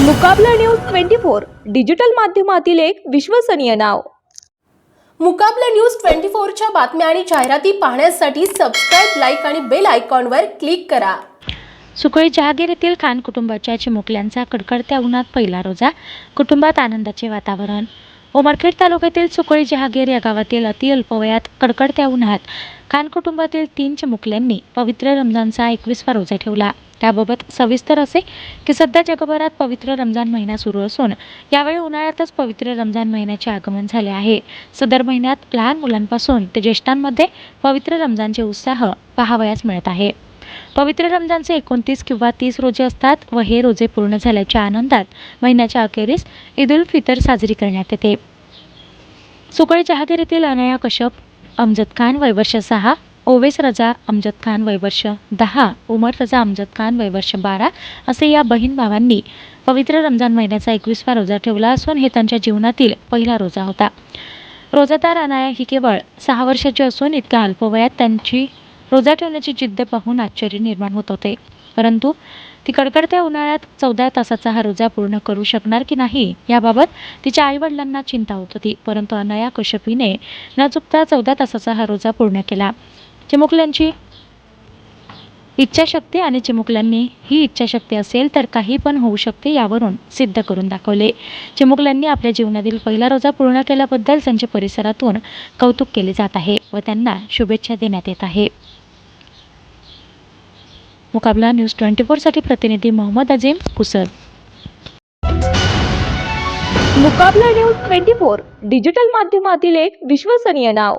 Mukabla news twenty four digital माध्यमातील एक विश्वसनीय नाव. मुकाबला न्यूज ट्वेंटी फोरच्या बातम्या आणि जाहिराती पाहण्यासाठी सबस्क्राईब लाईक आणि बेल आयकॉनवर क्लिक करा. सुकळी जहागीर येथील खान कुटुंबाच्या चिमुकल्यांचा कडकडत्या उन्हात पहिला रोजा कुटुंबात आनंदाचे वातावरण. उमरखेड तालुक्यातील सुकळी जहागीर या गावातील अतिअल्पवयात कडकडत्या उन्हात खान कुटुंबातील तीन चिमुकल्यांनी पवित्र रमजानचा एकवीसवा रोजा ठेवला. त्याबाबत सविस्तर असे की सध्या जगभरात पवित्र रमजान महिना सुरू असून यावेळी उन्हाळ्यातच पवित्र रमजान महिन्याचे आगमन झाले आहे. सदर महिन्यात लहान मुलांपासून ते ज्येष्ठांमध्ये पवित्र रमजानचे उत्साह पाहावयास मिळत आहे. पवित्र रमजानचे एकोणतीस किंवा तीस रोजे असतात व हे रोजे पूर्ण झाल्याच्या आनंदात महिन्याच्या अखेरीस ईद उल फितर साजरी करण्यात येते. सुकळी जहागीर येथील अनया कश्यप अमजद खान वयवर्ष सहा ओवेस रजा अमजद खान वयवर्ष दहा उमर रजा अमजद खान वयवर्ष बारा असे या बहीण भावांनी पवित्र रमजान महिन्याचा एकवीसवा रोजा ठेवला असून हे त्यांच्या जीवनातील पहिला रोजा होता. रोजादार अनाया ही केवळ सहा वर्षाची असून इतक्या अल्पवयात त्यांची रोजा ठेवण्याची जिद्द पाहून आश्चर्य निर्माण होत होते. परंतु ती कडकडत्या उन्हाळ्यात चौदा तासाचा हा रोजा पूर्ण करू शकणार की नाही याबाबत तिच्या आईवडिलांना चिंता होत होती. परंतु अनया कश्यपीने न चुकता चौदा तासाचा हा रोजा पूर्ण केला. चिमुकल्यांची इच्छाशक्ती आणि चिमुकल्यांनी ही इच्छाशक्ती असेल तर काही पण होऊ शकते यावरून सिद्ध करून दाखवले. चिमुकल्यांनी आपल्या जीवनातील पहिला रोजा पूर्ण केल्याबद्दल त्यांच्या परिसरातून कौतुक केले जात आहे व त्यांना शुभेच्छा देण्यात येत आहे. मुकाबला न्यूज ट्वेंटी फोरसाठी प्रतिनिधी Mohammad Azim Kusar. Mukabla news twenty four digital माध्यमातील एक विश्वसनीय नाव.